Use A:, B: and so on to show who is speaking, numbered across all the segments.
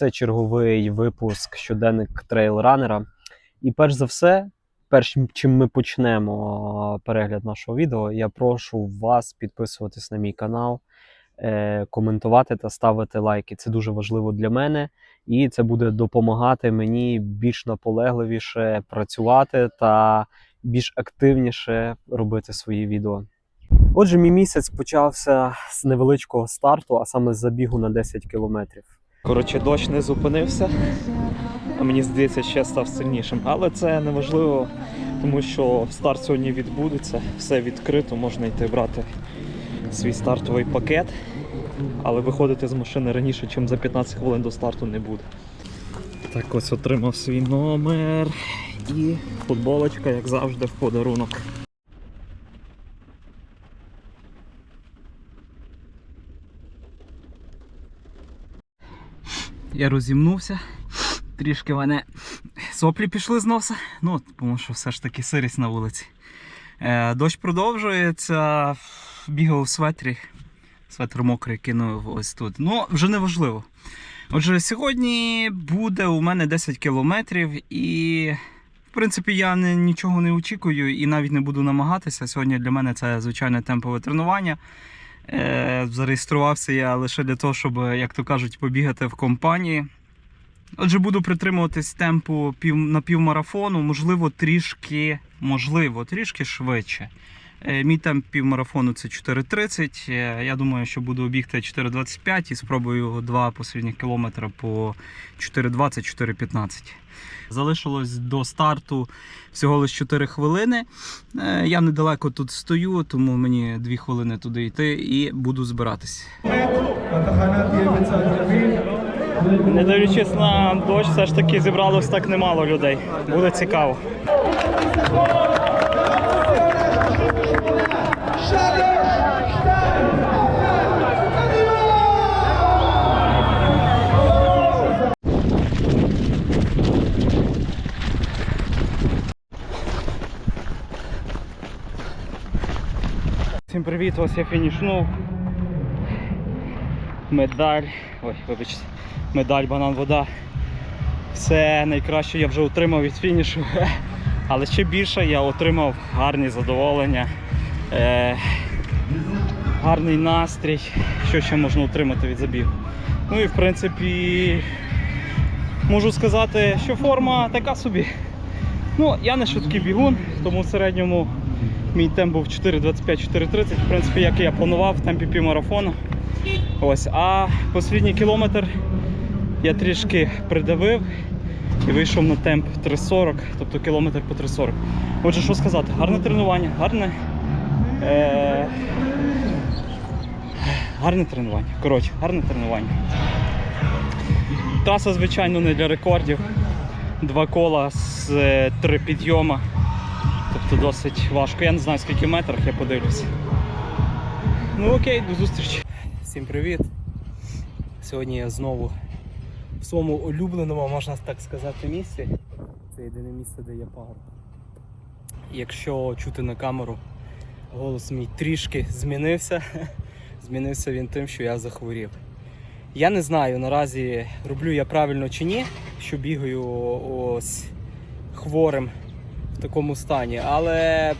A: це черговий випуск щоденник трейлранера. І перш за все, перш чим ми почнемо перегляд нашого відео, я прошу вас підписуватись на мій канал, е, коментувати та ставити лайки. Це дуже важливо для мене, і це буде допомагати мені більш наполегливіше працювати та більш активніше робити свої відео. Отже, мій місяць почався з невеличкого старту, а саме з забігу на 10 кілометрів.
B: Коротше, дощ не зупинився, а мені здається, ще став сильнішим. Але це не важливо, тому що старт сьогодні відбудеться, все відкрито, можна йти брати свій стартовий пакет, але виходити з машини раніше, ніж за 15 хвилин до старту не буде. Так ось отримав свій номер і футболочка, як завжди, в подарунок.
C: Я розімнувся. Трішки мене соплі пішли з носа. Ну, тому що все ж таки сирість на вулиці. Е, дощ продовжується. Бігав у светрі. Светр мокрий кинув ось тут. Ну, вже не важливо. Отже, сьогодні буде у мене 10 кілометрів і. В принципі, я не, нічого не очікую і навіть не буду намагатися. Сьогодні для мене це звичайне темпове тренування. Е, зареєструвався я лише для того, щоб, як то кажуть, побігати в компанії. Отже, буду притримуватись темпу пів, на півмарафону, можливо, трішки, можливо, трішки швидше. Е, мій темп півмарафону це 4.30. Е, я думаю, що буду бігти 4.25 і спробую два послідніх кілометри по 4.20-4.15. Залишилось до старту всього лише 4 хвилини. Е, Я недалеко тут стою, тому мені 2 хвилини туди йти і буду збиратись.
B: Не дивлячись на дощ, все ж таки зібралось так немало людей. Буде цікаво. Всім привіт, ось я фінішнув. Медаль. Ой, вибачте. Медаль, банан, вода. Все найкраще я вже отримав від фінішу. Але ще більше я отримав гарні задоволення, е, гарний настрій. Що ще можна отримати від забігу? Ну і в принципі можу сказати, що форма така собі. Ну, я не швидкий бігун, тому в середньому мій темп був 4.25-4.30, в принципі, як і я планував в темпі півмарафону. Ось, а останній кілометр я трішки придавив і вийшов на темп 3.40, тобто кілометр по 3.40. Отже, що сказати, гарне тренування, гарне. Е... Гарне тренування. Коротше, гарне тренування. Траса, звичайно, не для рекордів. Два кола з е, три підйома. Тобто досить важко. Я не знаю скільки метрах, я подивлюся. Ну окей, до зустрічі.
D: Всім привіт! Сьогодні я знову в своєму улюбленому, можна так сказати, місці. Це єдине місце, де є пагорб. Якщо чути на камеру, голос мій трішки змінився. Змінився він тим, що я захворів. Я не знаю наразі роблю я правильно чи ні, що бігаю ось хворим в такому стані, але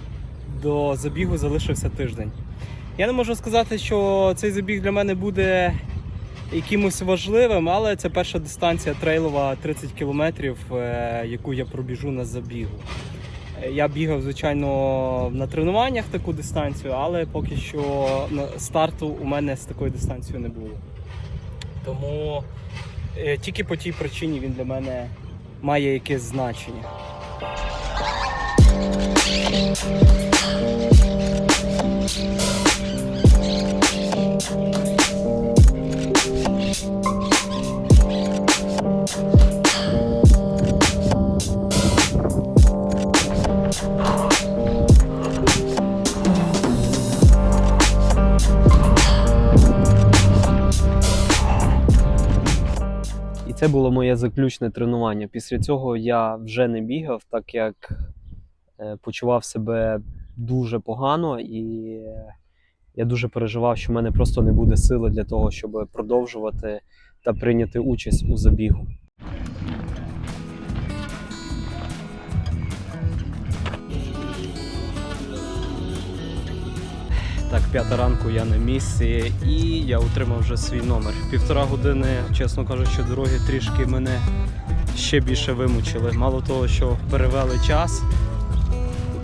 D: до забігу залишився тиждень. Я не можу сказати, що цей забіг для мене буде якимось важливим, але це перша дистанція трейлова 30 кілометрів, е, яку я пробіжу на забігу. Я бігав, звичайно, на тренуваннях таку дистанцію, але поки що старту у мене з такою дистанцією не було. Тому е, тільки по тій причині він для мене має якесь значення.
A: І це було моє заключне тренування. Після цього я вже не бігав, так як е, почував себе дуже погано, і я дуже переживав, що в мене просто не буде сили для того, щоб продовжувати
B: та прийняти участь у забігу. П'ята ранку я на місці і я отримав вже свій номер. Півтора години, чесно кажучи, дороги трішки мене ще більше вимучили. Мало того, що перевели час,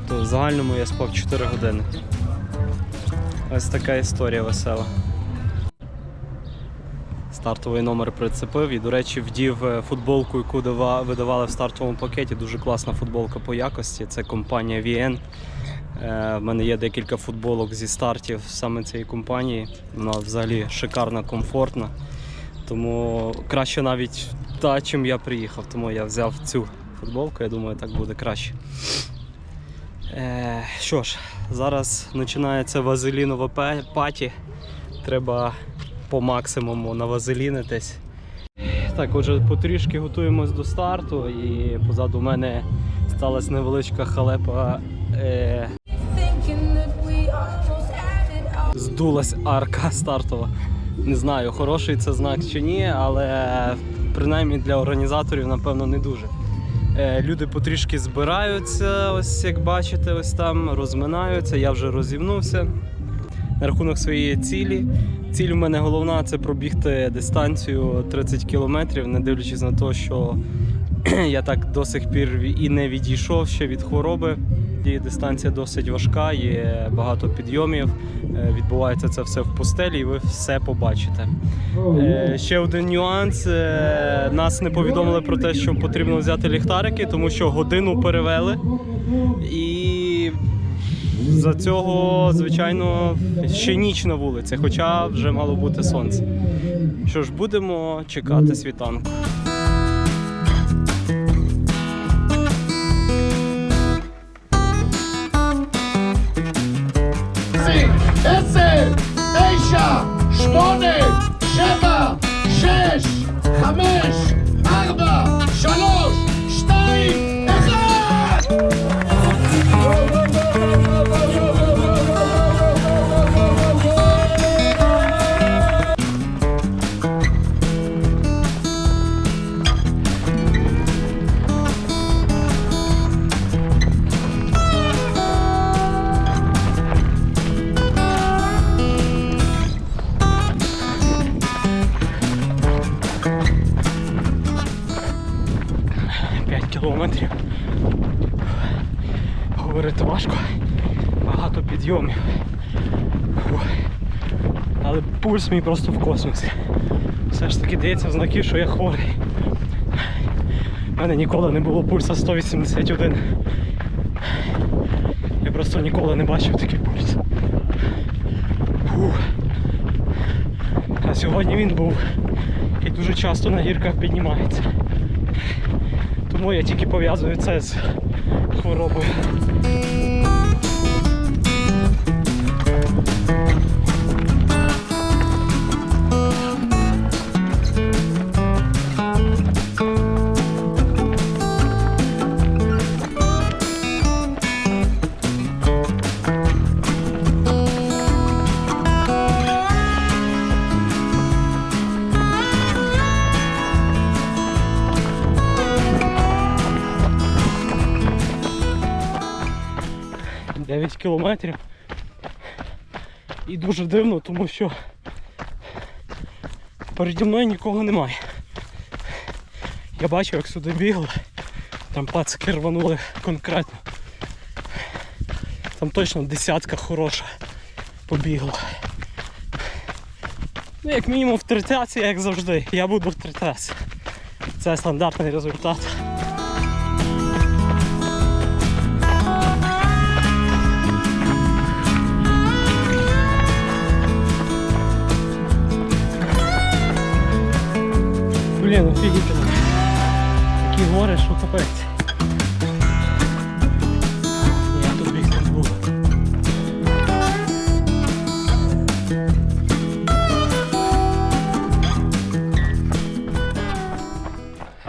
B: то в загальному я спав 4 години. Ось така історія весела. Стартовий номер прицепив і, до речі, вдів е, футболку, яку видавали в стартовому пакеті. Дуже класна футболка по якості. Це компанія VN. Е, В мене є декілька футболок зі стартів саме цієї компанії. Вона взагалі шикарна, комфортна. Тому краще навіть та, чим я приїхав. Тому я взяв цю футболку, я думаю, так буде краще. Е, що ж, зараз починається вазелінова паті. Треба по максимуму навазелінитись. Так, отже, потрішки готуємось до старту, і позаду мене сталася невеличка халепа. Е, здулась арка стартова. Не знаю, хороший це знак чи ні, але принаймні для організаторів, напевно, не дуже. Е, Люди потрішки збираються, ось як бачите, ось там розминаються. Я вже розівнувся. На рахунок своєї цілі. Ціль у мене головна це пробігти дистанцію 30 кілометрів, не дивлячись на те, що я так до сих пір і не відійшов ще від хвороби. І дистанція досить важка, є багато підйомів. Е, Відбувається це все в пустелі, і ви все побачите. Е, Ще один нюанс: е, нас не повідомили про те, що потрібно взяти ліхтарики, тому що годину перевели. І за цього, звичайно, ще ніч на вулиці, хоча вже мало бути сонце. Що ж, будемо чекати світанку. Пульс мій просто в космосі. Все ж таки дається в знаки, що я хворий. У мене ніколи не було пульса 181. Я просто ніколи не бачив такий пульс. Фу. А сьогодні він був і дуже часто на гірках піднімається. Тому я тільки пов'язую це з хворобою. Кілометрів. І дуже дивно, тому що переді мною нікого немає. Я бачив, як сюди бігли. Там пацики рванули конкретно. Там точно десятка хороша побігла. Ну, як мінімум в тридцятці, як завжди. Я буду в тридцятці. Це стандартний результат. Блін, офігітельно. Такі гори, що капець. Тут не був.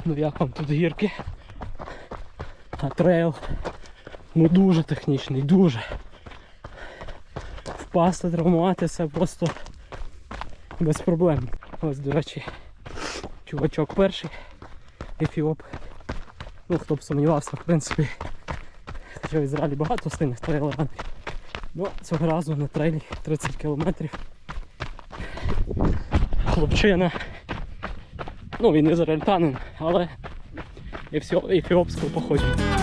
B: Ну як вам тут гірки? А трейл ну дуже технічний, дуже. Впасти, травмуватися просто без проблем. Ось, до речі,
E: чувачок перший, ефіоп. Ну, хто б сумнівався, в принципі, що в Ізраїлі багато сильних трейлерів. Ну, цього разу на трейлі 30 кілометрів. Хлопчина. Ну, він ізраїльтанин, але ефіопського походження. —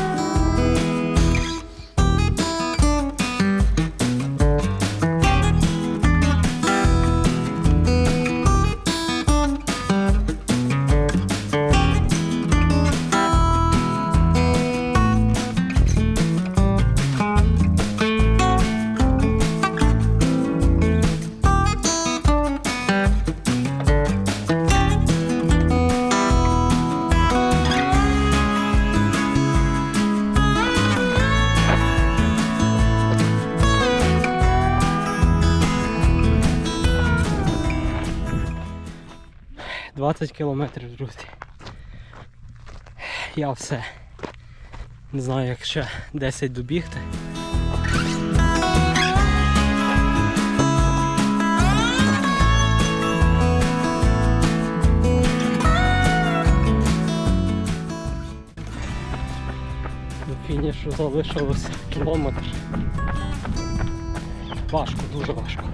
E: 20 кілометрів, друзі. Я все. Не знаю, як ще 10 добігти. До фінішу залишилось кілометр. Важко, дуже важко.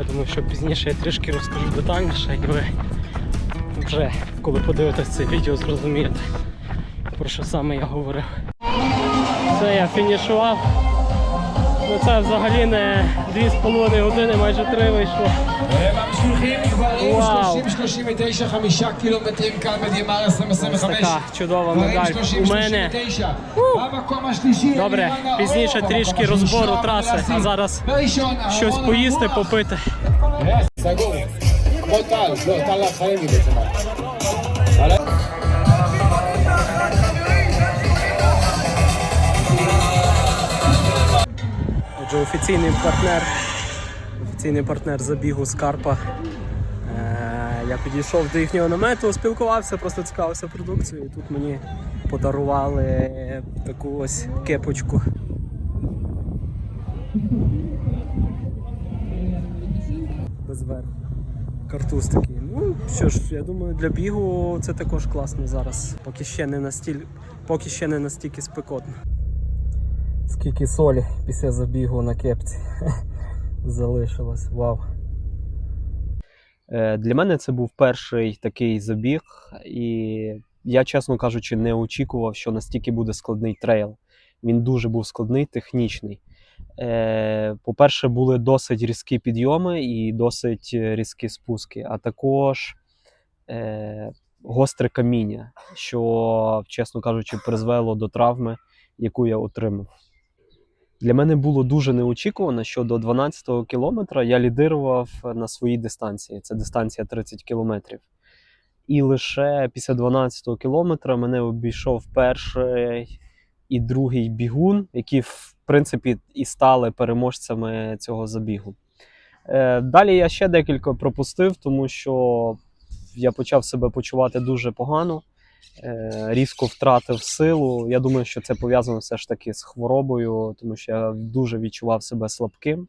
E: Я думаю, що пізніше я трішки розкажу детальніше, і ви вже, коли подивитесь це відео, зрозумієте, про що саме я говорив. Це я фінішував. Ну Це взагалі не 2,5 години, майже 3 вийшло.
F: Вау!
E: Ось така чудова медаль у мене. Добре, пізніше трішки розбору траси, а зараз щось поїсти, попити. Офіційний партнер, офіційний партнер забігу Скарпа. Е, я підійшов до їхнього намету, спілкувався, просто цікавився продукцією. І тут мені подарували таку ось кепочку. Без верху. Картуз такий. Ну що ж, я думаю, для бігу це також класно зараз. Поки ще не настіль... поки ще не настільки спекотно. Скільки солі після забігу на кепці залишилось. Вау.
B: Е, Для мене це був перший такий забіг, і я, чесно кажучи, не очікував, що настільки буде складний трейл. Він дуже був складний, технічний. Е, По-перше, були досить різкі підйоми і досить різкі спуски, а також е, гостре каміння, що, чесно кажучи, призвело до травми, яку я отримав. Для мене було дуже неочікувано, що до 12-го кілометра я лідирував на своїй дистанції. Це дистанція 30 кілометрів. І лише після 12-го кілометра мене обійшов перший і другий бігун, які, в принципі, і стали переможцями цього забігу. Е, Далі я ще декілька пропустив, тому що я почав себе почувати дуже погано е, різко втратив силу. Я думаю, що це пов'язано все ж таки з хворобою, тому що я дуже відчував себе слабким.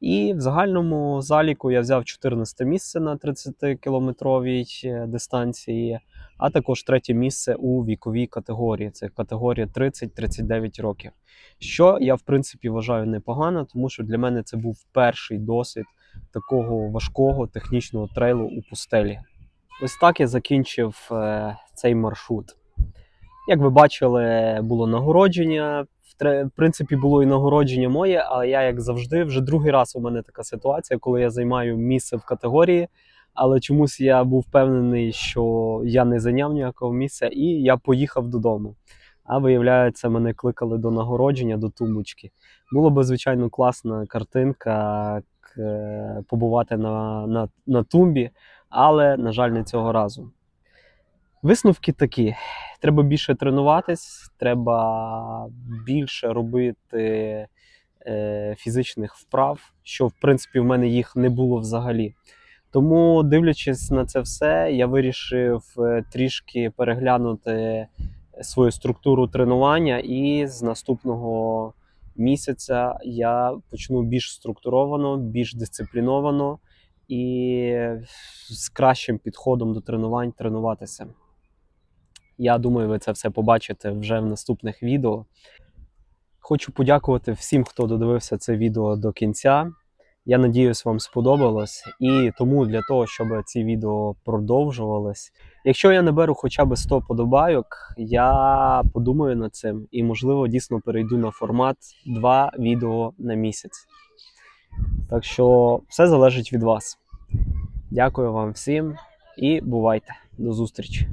B: І в загальному заліку я взяв 14 місце на 30-кілометровій е, дистанції, а також третє місце у віковій категорії. Це категорія 30-39 років. Що я, в принципі, вважаю непогано, тому що для мене це був перший досвід такого важкого технічного трейлу у пустелі. Ось так я закінчив е, цей маршрут. Як ви бачили, було нагородження. В принципі, було і нагородження моє, але я, як завжди, вже другий раз у мене така ситуація, коли я займаю місце в категорії, але чомусь я був впевнений, що я не зайняв ніякого місця, і я поїхав додому. А виявляється, мене кликали до нагородження, до тумбочки. Було би, звичайно, класна картинка е, побувати на, на, на тумбі, але, на жаль, не цього разу. Висновки такі: треба більше тренуватись, треба більше робити е, фізичних вправ, що в принципі в мене їх не було взагалі. Тому, дивлячись на це все, я вирішив е, трішки переглянути свою структуру тренування, і з наступного місяця я почну більш структуровано, більш дисципліновано і з кращим підходом до тренувань тренуватися. Я думаю, ви це все побачите вже в наступних відео. Хочу подякувати всім, хто додивився це відео до кінця. Я надіюсь, вам сподобалось. І тому для того, щоб ці відео продовжувались, якщо я наберу хоча б 100 подобайок, я подумаю над цим і, можливо, дійсно перейду на формат 2 відео на місяць. Так що все залежить від вас. Дякую вам всім і бувайте. До зустрічі!